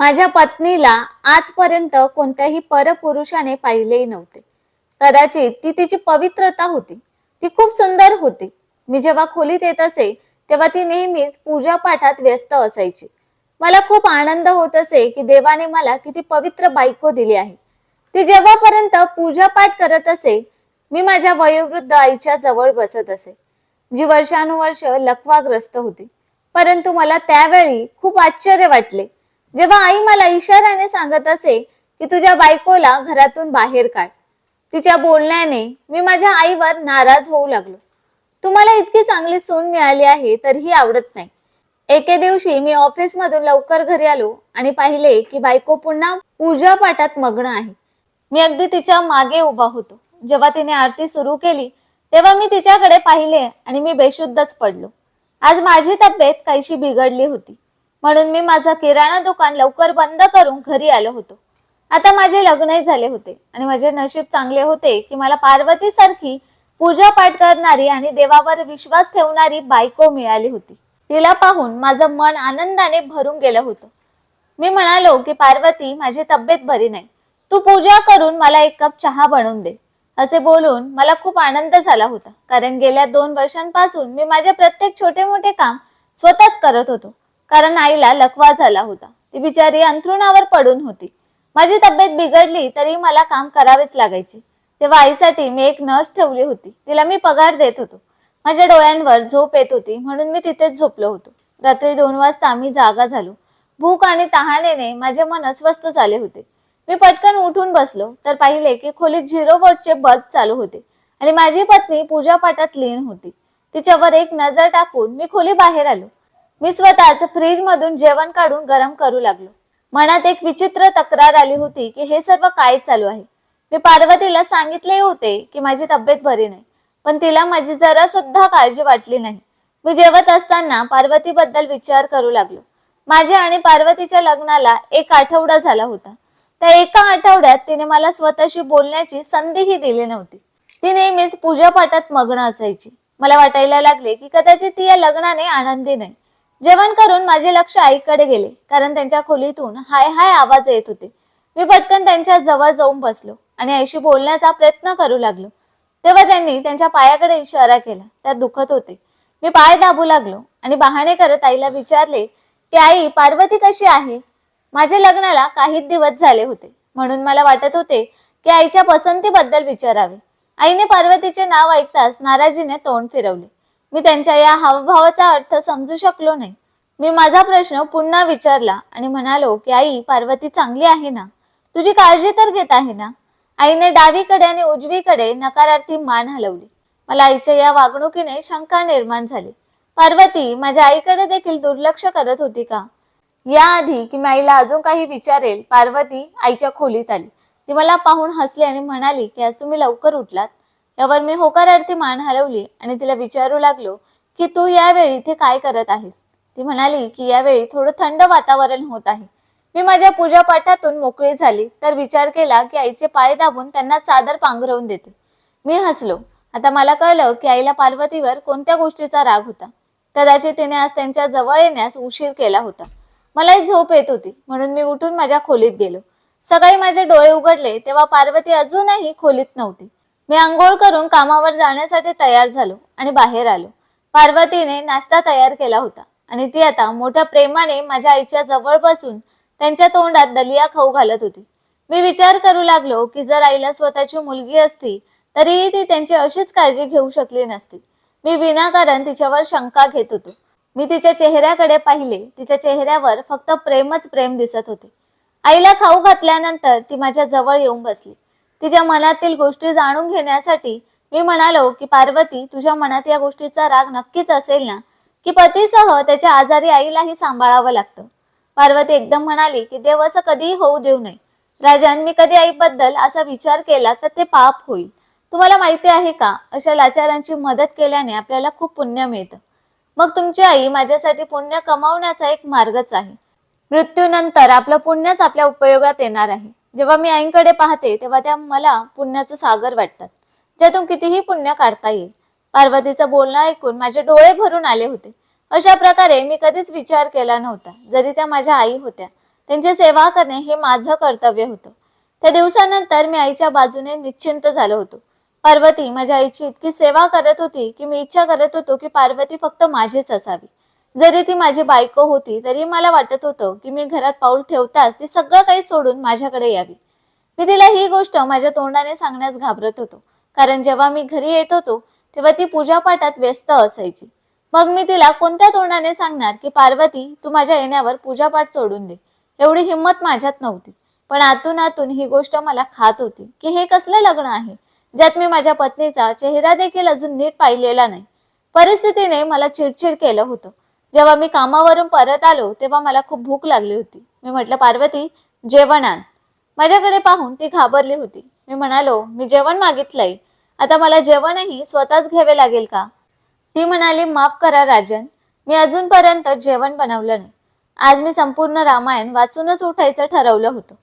माझ्या पत्नीला आजपर्यंत कोणत्याही परपुरुषाने पाहिलेही नव्हते. कदाचित ती तिची पवित्रता होती. ती खूप सुंदर होती. मी जेव्हा खोलीत येत असे तेव्हा ती नेहमीच पूजा पाठात व्यस्त असायची. मला खूप आनंद होत असे की देवाने मला किती पवित्र बायको दिली आहे. ती जेव्हापर्यंत पूजा पाठ करत असे मी माझ्या वयोवृद्ध आईच्या जवळ बसत असे. जी वर्षानुवर्ष लखवाग्रस्त होती. परंतु मला त्यावेळी खूप आश्चर्य वाटले. जेव्हा आई मला इशाऱ्याने सांगत असे की तुझ्या बायकोला घरातून बाहेर काढ. तिच्या बोलण्याने मी माझ्या आईवर नाराज होऊ लागलो. तुम्हाला इतकी चांगली सून मिळाली आहे तरीही आवडत नाही. एके दिवशी मी ऑफिस मधून लवकर घरी आलो आणि पाहिले की बायको पुन्हा पूजा पाठात मग्न आहे. मी अगदी तिच्यामागे उभा होतो. जेव्हा तिने आरती सुरू केली तेव्हा मी तिच्याकडे पाहिले आणि मी बेशुद्धच पडलो. आज माझी तब्येत काहीशी बिघडली होती. म्हणून मी माझं किराणा दुकान लवकर बंद करून घरी आलो होतो. आता माझे लग्नही झाले होते आणि माझे नशीब चांगले होते की मला पार्वती सारखी पूजा पाठ करणारी आणि देवावर विश्वास ठेवणारी बायको मिळाली होती. तिला पाहून माझं मन आनंदाने भरून गेलं होतं. मी म्हणालो की पार्वती माझी तब्येत बरी नाही. तू पूजा करून मला एक कप चहा बनवून दे. असे बोलून मला खूप आनंद झाला होता. कारण गेल्या दोन वर्षांपासून मी माझे प्रत्येक छोटे मोठे काम स्वतःच करत होतो. कारण आईला लकवा झाला होता. ती बिचारी अंथरुणावर पडून होती. माझी तब्येत बिघडली तरी मला काम करावेच लागायचे. तेव्हा आईसाठी मी एक नर्स ठेवली होती. तिला मी पगार देत होतो. माझ्या डोळ्यांवर झोप येत होती म्हणून मी तिथेच झोपलो होतो. रात्री दोन वाजता मी जागा झालो. भूक आणि तहानेने माझे मन अस्वस्थ झाले होते. मी पटकन उठून बसलो तर पाहिले की खोलीत झिरो वॉटचे बल्ब चालू होते आणि माझी पत्नी पूजा पाठात लीन होती. तिच्यावर एक नजर टाकून मी खोली बाहेर आलो. मी स्वतःच फ्रीज मधून जेवण काढून गरम करू लागलो. मनात एक विचित्र तक्रार आली होती की हे सर्व काय चालू आहे? मी पार्वतीला सांगितले होते की माझी तब्येत बरी नाही पण तिला माझी जरा सुद्धा काळजी वाटली नाही. मी जेवत असताना पार्वतीबद्दल विचार करू लागलो. माझ्या आणि पार्वतीच्या लग्नाला एक आठवडा झाला होता. त्या एका आठवड्यात तिने मला स्वतःशी बोलण्याची संधीही दिली नव्हती. ती नेहमीच पूजा पाठात मग्न असायची. मला वाटायला लागले की कदाचित ती या लग्नाने आनंदी नाही. जेवण करून माझे लक्ष आईकडे गेले कारण त्यांच्या खोलीतून हाय हाय आवाज येत होते. मी पटकन त्यांच्या जवळ जाऊन बसलो आणि आईशी बोलण्याचा प्रयत्न करू लागलो. तेव्हा त्यांनी त्यांच्या पायाकडे इशारा केला. त्यात दुखत होते. मी पाय दाबू लागलो आणि बहाणे करत आईला विचारले की आई पार्वती कशी आहे? माझ्या लग्नाला काहीच दिवस झाले होते. म्हणून मला वाटत होते की आईच्या पसंतीबद्दल विचारावे. आईने पार्वतीचे नाव ऐकताच नाराजीने तोंड फिरवले. मी त्यांच्या या हावभावाचा अर्थ समजू शकलो नाही. मी माझा प्रश्न पुन्हा विचारला आणि म्हणालो की आई पार्वती चांगली आहे ना? तुझी काळजी तर घेत आहे ना? आईने डावीकडे आणि उजवीकडे नकारार्थी मान हलवली. मला आईच्या या वागणुकीने शंका निर्माण झाली. पार्वती माझ्या आईकडे देखील दुर्लक्ष करत होती का? याआधी की मी आईला अजून काही विचारेल पार्वती आईच्या खोलीत आली. ती मला पाहून हसली आणि म्हणाली की आज तुम्ही लवकर उठलात. यावर मी होकारार्थी मान हलवली आणि तिला विचारू लागलो की तू यावेळी इथे काय करत आहेस? ती म्हणाली की यावेळी थोडं थंड वातावरण होत आहे. मी माझ्या पूजापाठातून मोकळी झाली तर विचार केला की आईचे पाय दाबून त्यांना चादर पांघरवून देते. मी हसलो. आता मला कळलं की आईला पार्वतीवर कोणत्या गोष्टीचा राग होता. कदाचित तिने आज त्यांच्या जवळ येण्यास उशीर केला होता. मलाही झोप येत होती म्हणून मी उठून माझ्या खोलीत गेलो. सकाळी माझे डोळे उघडले तेव्हा पार्वती अजूनही खोलीत नव्हती. मी आंघोळ करून कामावर जाण्यासाठी तयार झालो आणि बाहेर आलो. पार्वतीने नाश्ता तयार केला होता आणि ती आता मोठ्या प्रेमाने माझ्या आईच्या जवळ बसून त्यांच्या तोंडात दलिया खाऊ घालत होती. मी विचार करू लागलो की जर आईला स्वतःची मुलगी असती तरीही ती त्यांची अशीच काळजी घेऊ शकली नसती. मी विनाकारण तिच्यावर शंका घेत होतो. मी तिच्या चेहऱ्याकडे पाहिले. तिच्या चेहऱ्यावर फक्त प्रेमच प्रेम दिसत होते. आईला खाऊ घातल्यानंतर ती माझ्या जवळ येऊन बसली. तिच्या मनातील गोष्टी जाणून घेण्यासाठी मी म्हणालो की पार्वती तुझ्या मनात या गोष्टीचा राग नक्कीच असेल ना? की पतीसह त्याच्या आजारी आईलाही सांभाळावं लागतं? पार्वती एकदम म्हणाली की देव असं कधीही होऊ देऊ नये. राजन मी कधी आईबद्दल असा विचार केला तर ते पाप होईल. तुम्हाला माहिती आहे का? अशा लाचारांची मदत केल्याने आपल्याला खूप पुण्य मिळतं. मग तुमची आई माझ्यासाठी पुण्य कमावण्याचा एक मार्गच आहे. मृत्यूनंतर आपलं पुण्यच आपल्या उपयोगात येणार आहे. जेव्हा मी आईंकडे पाहते तेव्हा त्या मला पुण्याचं सागर वाटतात. ज्यातून कितीही पुण्य काढता येईल. पार्वतीचं बोलणं ऐकून माझे डोळे भरून आले होते. अशा प्रकारे मी कधीच विचार केला नव्हता. जरी त्या माझ्या आई होत्या. त्यांची सेवा करणे हे माझं कर्तव्य होतं. त्या दिवसानंतर मी आईच्या बाजूने निश्चिंत झालो होतो. पार्वती माझ्या आईची इतकी सेवा करत होती की मी इच्छा करत होतो की पार्वती फक्त माझीच असावी. जरी ती माझी बायको होती तरी मला वाटत होतं की मी घरात पाऊल ठेवताच ती सगळं काही सोडून माझ्याकडे यावी. मी तिला ही गोष्ट माझ्या तोंडाने सांगण्यास घाबरत होतो. कारण जेव्हा मी घरी येत होतो तेव्हा ती पूजापाठात व्यस्त असायची. मग मी तिला कोणत्या तोंडाने सांगणार की पार्वती तू माझ्या येण्यावर पूजापाठ सोडून दे. एवढी हिंमत माझ्यात नव्हती. पण आतून आतून ही गोष्ट मला खात होती की हे कसलं लग्न आहे? ज्यात मी माझ्या पत्नीचा चेहरा देखील अजून नीट पाहिलेला नाही. परिस्थितीने मला चिडचिड केलं होतं. जेव्हा मी कामावरून परत आलो तेव्हा मला खूप भूक लागली होती. मी म्हटलं पार्वती जेवण आण. माझ्याकडे पाहून ती घाबरली होती. मी म्हणालो मी जेवण मागितलंय. आता मला जेवणही स्वतःच घ्यावे लागेल का? ती म्हणाली माफ करा राजन. मी अजूनपर्यंत जेवण बनवलं नाही. आज मी संपूर्ण रामायण वाचूनच उठायचं ठरवलं होतं.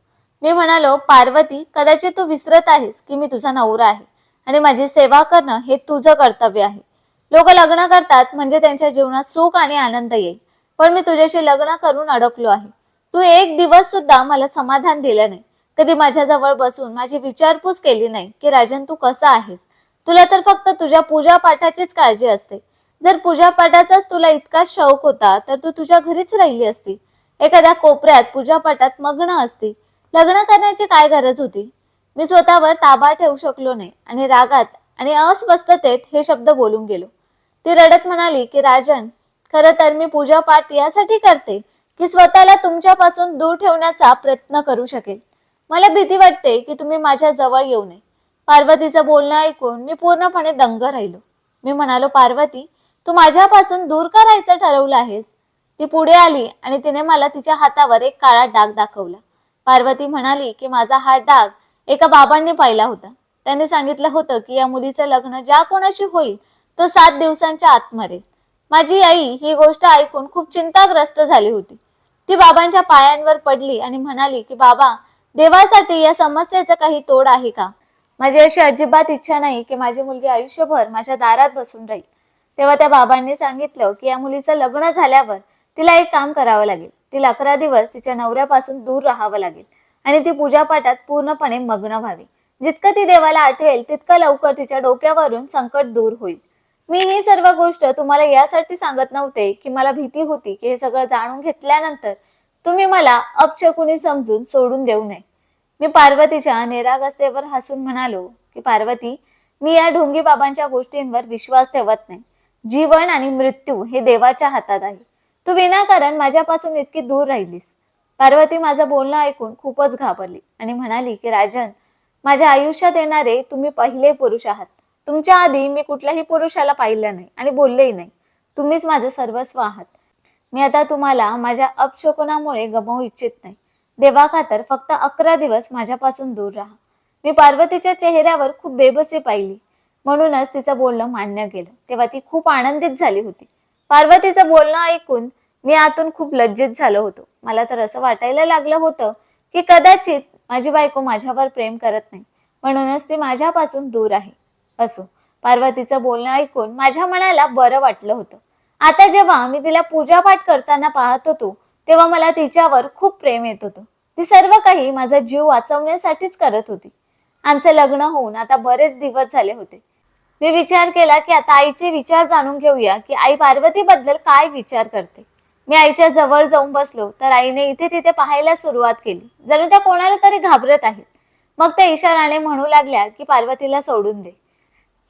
मी म्हणालो पार्वती कदाचित तू विसरत आहेस की मी तुझा नवरा आहे आणि माझी सेवा करणं हे तुझं कर्तव्य आहे. लोक लग्न करतात म्हणजे त्यांच्या जीवनात सुख आणि आनंद येईल. पण मी तुझ्याशी लग्न करून अडकलो आहे. तू एक दिवस सुद्धा मला समाधान दिलं नाही. कधी माझ्याजवळ बसून माझी विचारपूस केली नाही की राजन तू कसा आहेस? तुला तर फक्त तुझ्या पूजा पाठाचीच काळजी असते. जर पूजा पाठाचाच तुला इतका शौक होता तर तू तुझ्या घरीच राहिली असती. एखाद्या कोपऱ्यात पूजा पाठात मग्न असती. लग्न करण्याची काय गरज होती? मी स्वतःवर ताबा ठेवू शकलो नाही आणि रागात आणि अस्वस्थतेत हे शब्द बोलून गेलो. ती रडत म्हणाली की राजन खरं तर मी पूजा पाठ यासाठी करते की स्वतःला तुमच्यापासून दूर ठेवण्याचा प्रयत्न करू शकेल मला भीती वाटते की तुम्ही माझ्या जवळ येऊ नये. पार्वतीचं बोलणं ऐकून मी पूर्णपणे दंग राहिलो. मी म्हणालो पार्वती तू माझ्यापासून दूर का राहायचं ठरवलं आहेस? ती पुढे आली आणि तिने मला तिच्या हातावर एक काळा डाग दाखवला. पार्वती म्हणाली की माझा हा डाग एका बाबांनी पाहिला होता. त्यांनी सांगितलं होतं की या मुलीचं लग्न ज्या कोणाशी होईल तो सात दिवसांच्या आत मरेल माझी आई ही गोष्ट ऐकून खूप चिंताग्रस्त झाली होती. ती बाबांच्या पायांवर पडली आणि म्हणाली की बाबा देवासाठी या समस्येचं काही तोड आहे का? माझी अशी अजिबात इच्छा नाही की माझी मुलगी आयुष्यभर माझ्या दारात बसून राहील. तेव्हा त्या बाबांनी सांगितलं की या मुलीचं लग्न झाल्यावर तिला एक काम करावं लागेल. तिला अकरा दिवस तिच्या नवऱ्यापासून दूर राहावं लागेल आणि ती पूजापाठात पूर्णपणे मग्न व्हावी. जितकं ती देवाला आठवेल तितकं लवकर तिच्या डोक्यावरून संकट दूर होईल. मी ही सर्व गोष्ट तुम्हाला यासाठी सांगत नव्हते की मला भीती होती की हे सगळं जाणून घेतल्यानंतर तुम्ही मला अपशकुनी समजून सोडून देऊ नये. मी पार्वतीच्या निरागसतेवर हसून म्हणालो की पार्वती मी या ढोंगी बाबांच्या गोष्टींवर विश्वास ठेवत नाही. जीवन आणि मृत्यू हे देवाच्या हातात आहे. तू विनाकारण माझ्यापासून इतकी दूर राहिलीस. पार्वती माझं बोलणं ऐकून खूपच घाबरली आणि म्हणाली की राजन माझ्या आयुष्यात येणारे तुम्ही पहिले पुरुष आहात. तुमच्या आधी मी कुठल्याही पुरुषाला पाहिलं नाही आणि बोललेही नाही. तुम्हीच माझं सर्वस्व आहात. मी आता तुम्हाला माझ्या अपशकुनामुळे गमावू इच्छित नाही. देवाखातर फक्त अकरा दिवस माझ्यापासून दूर राहा. मी पार्वतीच्या चेहऱ्यावर खूप बेबसी पाहिली. म्हणूनच तिचं बोलणं मान्य केलं तेव्हा ती खूप आनंदित झाली होती. पार्वतीचं बोलणं ऐकून मी आतून खूप लज्जित झालो होतो. मला तर असं वाटायला लागलं होतं की कदाचित माझी बायको माझ्यावर प्रेम करत नाही. म्हणूनच ती माझ्यापासून दूर आहे. असो. पार्वतीचं बोलणं ऐकून माझ्या मनाला बरं वाटलं होतं. आता जेव्हा मी तिला पूजापाठ करताना पाहत होतो तेव्हा मला तिच्यावर खूप प्रेम येत होतं. ती सर्व काही माझा जीव वाचवण्यासाठीच करत होती. आमचं लग्न होऊन आता बरेच दिवस झाले होते. मी विचार केला की आता आईचे विचार जाणून घेऊया की आई पार्वतीबद्दल काय विचार करते. मी आईच्या जवळ जाऊन बसलो तर आईने इथे तिथे पाहायला सुरुवात केली. जणू त्या कोणाला तरी घाबरत आहेत. मग त्या इशाराने म्हणू लागल्या की पार्वतीला सोडून दे.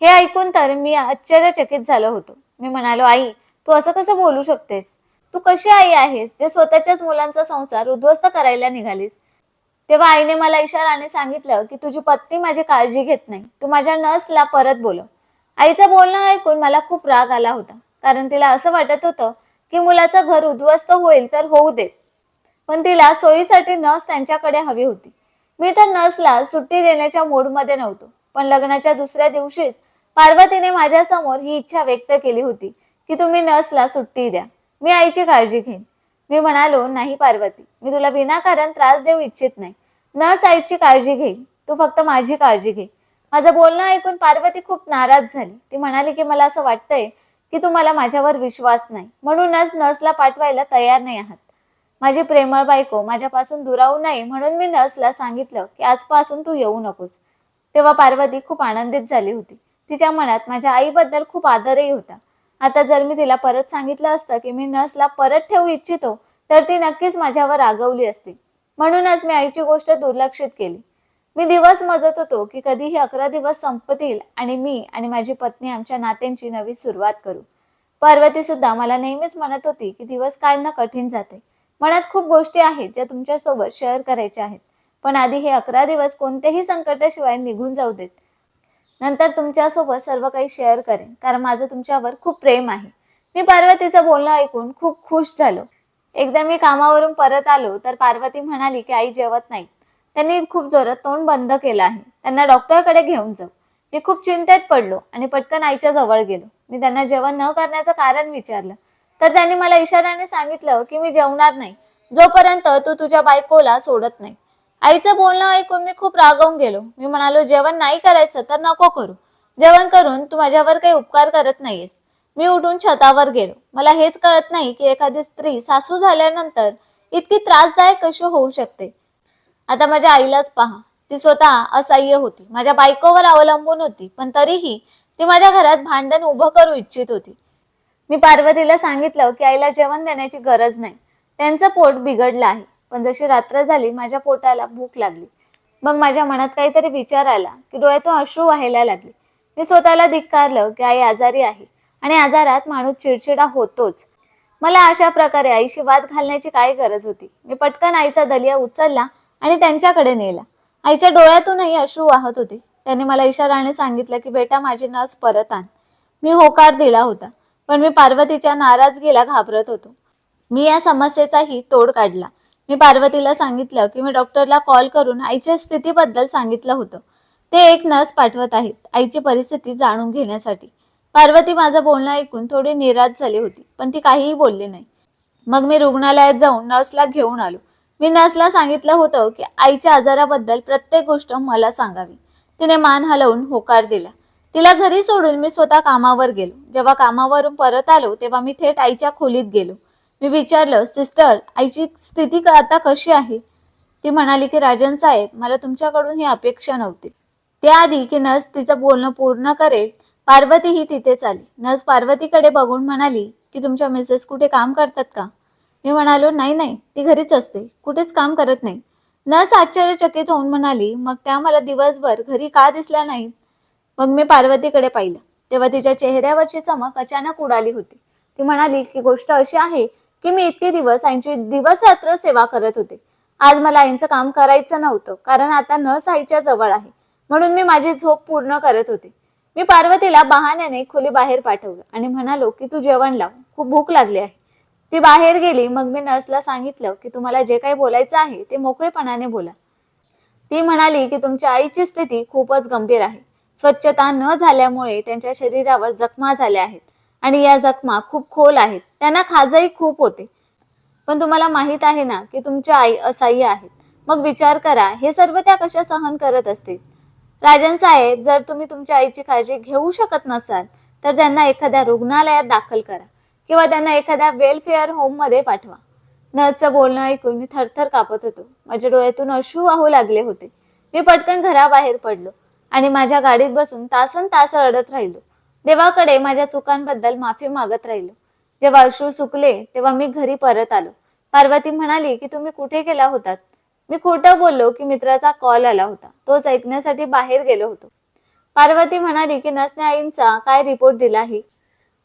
हे ऐकून तर मी आश्चर्यचकित झालो होतो. मी म्हणालो आई तू असं कसं बोलू शकतेस? तू कशी आई आहेस जे स्वतःच्याच मुलांचा संसार उद्ध्वस्त करायला निघालीस? तेव्हा आईने मला इशाराने सांगितलं की तुझी पत्नी माझी काळजी घेत नाही. तू माझ्या नर्सला परत बोलव. आईचं बोलणं ऐकून मला खूप राग आला होता कारण तिला असं वाटत होतं की मुलाचं घर उद्ध्वस्त होईल तर होऊ दे. पण तिला सोयीसाठी नर्स त्यांच्याकडे हवी होती. मी तर नर्सला सुट्टी देण्याच्या मूडमध्ये नव्हतो पण लग्नाच्या दुसऱ्या दिवशीच पार्वतीने माझ्यासमोर ही इच्छा व्यक्त केली होती की तुम्ही नर्सला सुट्टी द्या. मी आईची काळजी घेईन. मी म्हणालो नाही पार्वती मी तुला विनाकारण त्रास देऊ इच्छित नाही. नर्स आईची काळजी घेईल. तू फक्त माझी काळजी घे. माझं बोलणं ऐकून पार्वती खूप नाराज झाली. ती म्हणाली की मला असं वाटतंय की तुम्हाला माझ्यावर विश्वास नाही. म्हणूनच नर्सला पाठवायला तयार नाही आहात. माझी प्रेमळ बायको माझ्यापासून दुरावू नये म्हणून मी नर्सला सांगितलं की आजपासून तू येऊ नकोस. तेव्हा पार्वती खूप आनंदित झाली होती. तिच्या मनात माझ्या आईबद्दल खूप आदरही होता. आता जर मी तिला परत सांगितलं असतं की मी नर्सला परत ठेवू इच्छितो तर ती नक्कीच माझ्यावर रागवली असती. म्हणूनच मी आईची गोष्ट दुर्लक्षित केली. मी दिवस मजत होतो की कधी हे अकरा दिवस संपतील आणि मी आणि माझी पत्नी आमच्या नात्यांची नवी सुरुवात करू. पार्वती सुद्धा मला नेहमीच म्हणत होती की दिवस काढणं कठीण जाते. मनात खूप गोष्टी आहेत ज्या तुमच्यासोबत शेअर करायच्या आहेत. पण आधी हे अकरा दिवस कोणत्याही संकटाशिवाय निघून जाऊ देत. नंतर तुमच्यासोबत सर्व काही शेअर करेन. कारण माझं तुमच्यावर खूप प्रेम आहे. मी पार्वतीचं बोलणं ऐकून खूप खुश झालो. एकदा मी कामावरून परत आलो तर पार्वती म्हणाली की आई जेवत नाही. त्यांनी खूप जोरात तोंड बंद केलं आहे. त्यांना डॉक्टरकडे घेऊन जाऊ. मी खूप चिंतेत पडलो आणि पटकन आईच्या जवळ गेलो. मी त्यांना जेवण न करण्याचं कारण विचारलं. तर त्यांनी मला इशाऱ्याने सांगितलं की मी जेवणार नाही. जोपर्यंत तू तुझ्या बायकोला सोडत नाही. आईचं बोलणं ऐकून मी खूप रागवून गेलो. मी म्हणालो जेवण नाही करायचं तर नको करू. जेवण करून तू माझ्यावर काही उपकार करत नाहीयेस. मी उठून छतावर गेलो. मला हेच कळत नाही की एखादी स्त्री सासू झाल्यानंतर इतकी त्रासदायक कशी होऊ शकते? आता माझ्या आईलाच पहा. ती स्वतः असह्य होती. माझ्या बायकोवर अवलंबून होती पण तरीही ती माझ्या घरात भांडण उभं करू इच्छित होती. मी पार्वतीला सांगितलं की आईला जेवण देण्याची गरज नाही. त्यांचं पोट बिघडलं आहे. पण जशी रात्र झाली माझ्या पोटाला भूक लागली. मग माझ्या मनात काहीतरी विचार आला की डोळ्यातून अश्रू व्हायला लागले. मी स्वतःला धिक्कारलं की आई आजारी आहे आणि आजारात माणूस चिडचिडा होतोच. मला अशा प्रकारे आईशी वाद घालण्याची काय गरज होती? मी पटकन आईचा दलिया उचलला आणि त्यांच्याकडे नेला. आईच्या डोळ्यातूनही अश्रू वाहत होते. त्याने मला इशाराने सांगितलं की बेटा माझी नस परत आण. मी होकार दिला होता पण मी पार्वतीच्या नाराजगीला घाबरत होतो. मी या समस्येचाही तोड काढला. मी पार्वतीला सांगितलं की मी डॉक्टरला कॉल करून आईच्या स्थितीबद्दल सांगितलं होतं. ते एक नर्स पाठवत आहेत आईची परिस्थिती जाणून घेण्यासाठी. पार्वती माझं बोलणं ऐकून थोडी निराश झाली होती पण ती काहीही बोलली नाही. मग मी रुग्णालयात जाऊन नर्सला घेऊन आलो. मी नर्सला सांगितलं होतं की आईच्या आजाराबद्दल प्रत्येक गोष्ट मला सांगावी. तिने मान हलवून होकार दिला. तिला घरी सोडून मी स्वतः कामावर गेलो. जेव्हा कामावरून परत आलो तेव्हा मी थेट आईच्या खोलीत गेलो. मी विचारलं सिस्टर आईची स्थिती आता कशी आहे? ती म्हणाली की राजन साहेब मला तुमच्याकडून ही अपेक्षा नव्हती. त्याआधी की नर्स तिचं बोलणं पूर्ण करेल पार्वती ही तिथेच आली. नर्स पार्वतीकडे बघून म्हणाली की तुमच्या मिसेस कुठे काम करतात का? मी म्हणालो नाही नाही ती घरीच असते कुठेच काम करत नाही. नर्स आश्चर्यचकित होऊन म्हणाली मग त्या मला दिवसभर घरी का दिसल्या नाहीत? मग मी पार्वतीकडे पाहिलं. तेव्हा तिच्या चेहऱ्यावरची चमक अचानक उडाली होती. ती म्हणाली की गोष्ट अशी आहे की मी इतके दिवस आईची दिवस रात्र सेवा करत होते. आज मला आईचं काम करायचं नव्हतं कारण आता नस आईच्या जवळ आहे. म्हणून मी माझी झोप पूर्ण करत होते. मी पार्वतीला बहाण्याने खोली बाहेर पाठवलं आणि म्हणालो की तू जेवण लाव खूप भूक लागली आहे. ती बाहेर गेली मग मी नर्सला सांगितलं की तुम्हाला जे काही बोलायचं आहे ते मोकळेपणाने बोला. ती म्हणाली की तुमच्या आईची स्थिती खूपच गंभीर आहे. स्वच्छता न झाल्यामुळे त्यांच्या शरीरावर जखमा झाल्या आहेत. आणि या जखमा खूप खोल आहेत. त्यांना खाजही खूप होते. पण तुम्हाला माहीत आहे ना की तुमच्या आई असह्य आहेत. मग विचार करा हे सर्व त्या कशा सहन करत असतील? राजन साहेब जर तुम्ही तुमच्या आईची काळजी घेऊ शकत नसाल तर त्यांना एखाद्या रुग्णालयात दाखल करा किंवा त्यांना एखाद्या वेलफेअर होममध्ये पाठवा. नर्सचं बोलणं ऐकून मी थरथर कापत होतो. माझ्या डोळ्यातून अश्रू वाहू लागले होते. मी पटकन घराबाहेर पडलो आणि माझ्या गाडीत बसून तासन तास रडत राहिलो. देवाकडे माझ्या चुकांबद्दल माफी मागत राहिलो. जेव्हा अश्रू सुकले तेव्हा मी घरी परत आलो. पार्वती म्हणाली की तुम्ही कुठे गेला होतात? मी खोटं बोललो की मित्राचा कॉल आला होता. तोच ऐकण्यासाठी बाहेर गेलो होतो. पार्वती म्हणाली की नसने आईंचा काय रिपोर्ट दिला आहे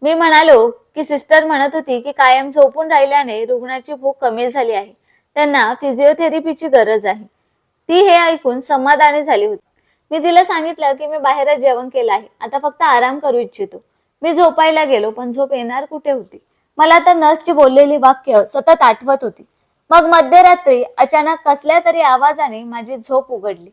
मी म्हणालो की सिस्टर म्हणत होती की कायम झोपून राहिल्याने रुग्णाची भूक कमी झाली आहे. त्यांना फिजिओथेरपीची गरज आहे. ती हे ऐकून समाधानी झाली होती. मी तिला सांगितलं की मी बाहेरच जेवण केलं आहे. आता फक्त आराम करू इच्छितो. मी झोपायला गेलो पण झोप येणार कुठे होती? मला आता नर्सची बोललेली वाक्य सतत आठवत होती. मग मध्यरात्री अचानक कसल्या तरी आवाजाने माझी झोप उघडली.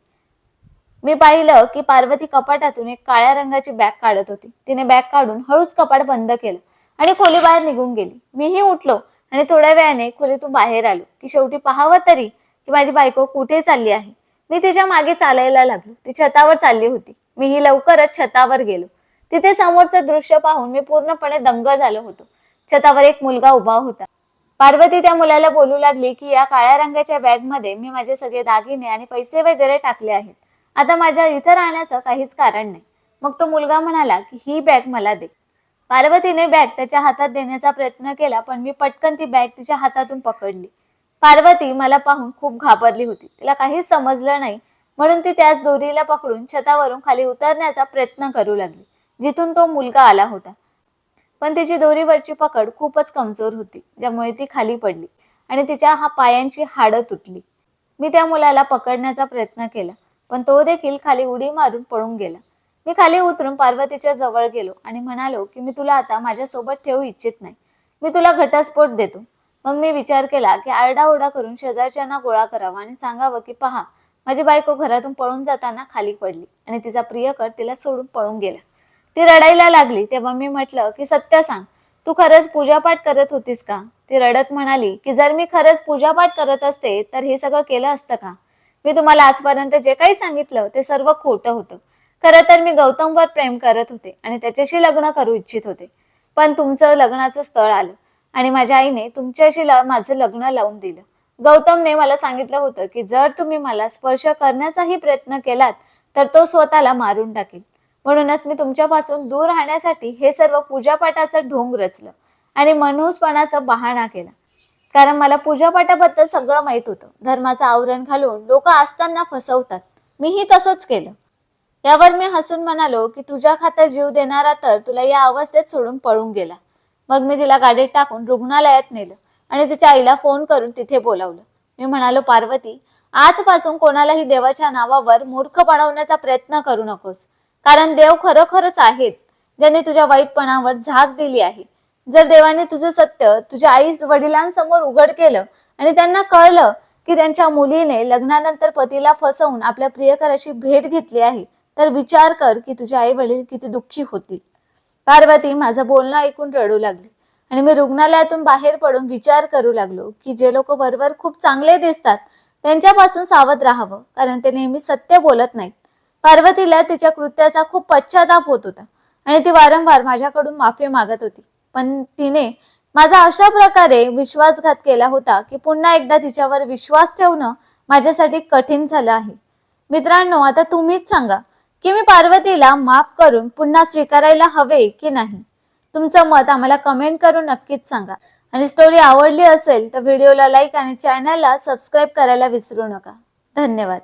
मी पाहिलं की पार्वती कपाटातून एक काळ्या रंगाची बॅग काढत होती. तिने बॅग काढून हळूच कपाट बंद केलं आणि खोली बाहेर निघून गेली. मीही उठलो आणि थोड्या वेळाने खोलीतून बाहेर आलो. की शेवटी पाहावं तरी की माझी बायको कुठे चालली आहे? मी तिच्यामागे चालायला लागलो. ती छतावर चालली होती. मीही लवकरच छतावर गेलो. तिथे समोरचं दृश्य पाहून मी पूर्णपणे दंग झालो होतो. छतावर एक मुलगा उभा होता. पार्वती त्या मुलाला बोलू लागली की या काळ्या रंगाच्या बॅगमध्ये मी माझे सगळे दागिने आणि पैसे वगैरे टाकले आहेत. आता माझ्या इथं राहण्याचं काहीच कारण नाही. मग तो मुलगा म्हणाला की ही बॅग मला दे. पार्वतीने बॅग त्याच्या हातात देण्याचा प्रयत्न केला पण मी पटकन ती बॅग तिच्या हातातून पकडली. पार्वती मला पाहून खूप घाबरली होती. तिला काहीच समजलं नाही. म्हणून ती त्याच दोरीला पकडून छतावरून खाली उतरण्याचा प्रयत्न करू लागली जिथून तो मुलगा आला होता. पण तिची दोरीवरची पकड खूपच कमजोर होती ज्यामुळे ती खाली पडली आणि तिच्या हा पायांची हाडं तुटली. मी त्या मुलाला पकडण्याचा प्रयत्न केला पण तो देखील खाली उडी मारून पळून गेला. मी खाली उतरून पार्वतीच्या जवळ गेलो आणि म्हणालो की मी तुला आता माझ्यासोबत ठेवू इच्छित नाही. मी तुला घटस्फोट देतो. मग मी विचार केला की आरडाओरडा करून शेजारच्यांना गोळा करावा आणि सांगावं की पहा माझी बायको घरातून पळून जाताना खाली पडली आणि तिचा प्रियकर तिला सोडून पळून गेला. ती रडायला लागली तेव्हा मी म्हटलं की सत्य सांग तू खरंच पूजापाठ करत होतीस का? ती रडत म्हणाली की जर मी खरंच पूजापाठ करत असते तर हे सगळं केलं असतं का? मी तुम्हाला आजपर्यंत जे काही सांगितलं ते सर्व खोटं होतं. खरं तर मी गौतमवर प्रेम करत होते आणि त्याच्याशी लग्न करू इच्छित होते. पण तुमचं लग्नाचं स्थळ आलं. आणि माझ्या आईने तुमच्याशी माझं लग्न लावून दिलं. गौतमने मला सांगितलं होतं की जर तुम्ही मला स्पर्श करण्याचाही प्रयत्न केलात तर तो स्वतःला मारून टाकेल. म्हणूनच मी तुमच्यापासून दूर राहण्यासाठी हे सर्व पूजापाठाचं ढोंग रचलं आणि मनहूसपणाचा बहाणा केला. कारण मला पूजापाठाबद्दल सगळं माहीत होतं. धर्माचं आवरण घालून लोक असताना फसवतात. मीही तसंच केलं. यावर मी हसून म्हणालो की तुझ्या खातर जीव देणारा तर तुला या अवस्थेत सोडून पळून गेला. मग मी तिला गाडीत टाकून रुग्णालयात नेलं आणि तिच्या आईला फोन करून तिथे बोलावलं. मी म्हणालो पार्वती आजपासून कोणालाही देवाच्या नावावर मूर्ख बनवण्याचा प्रयत्न करू नकोस. कारण देव खरोखरच आहेत ज्याने तुझ्या वाईटपणावर झाक दिली आहे. जर देवाने तुझं सत्य तुझ्या आई वडिलांसमोर उघड केलं आणि त्यांना कळलं की त्यांच्या मुलीने लग्नानंतर पतीला फसवून आपल्या प्रियकराशी भेट घेतली आहे तर विचार कर की तुझे आई वडील किती दुःखी होतील. पार्वती माझं बोलणं ऐकून रडू लागली. आणि मी रुग्णालयातून बाहेर पडून विचार करू लागलो की जे लोक वरवर खूप चांगले दिसतात त्यांच्यापासून सावध राहावं कारण ते नेहमी सत्य बोलत नाहीत. पार्वतीला तिच्या कृत्याचा खूप पश्चाताप होत होता आणि ती वारंवार माझ्याकडून माफी मागत होती. पण तिने माझा अशा प्रकारे विश्वासघात केला होता की पुन्हा एकदा तिच्यावर विश्वास ठेवणं माझ्यासाठी कठीण झालं आहे. मित्रांनो आता तुम्हीच सांगा की मी पार्वतीला माफ करून पुन्हा स्वीकारायला हवे की नाही? तुमचं मत आम्हाला कमेंट करून नक्कीच सांगा. आणि स्टोरी आवडली असेल तर व्हिडिओला लाईक आणि चॅनलला सबस्क्राईब करायला विसरू नका. धन्यवाद.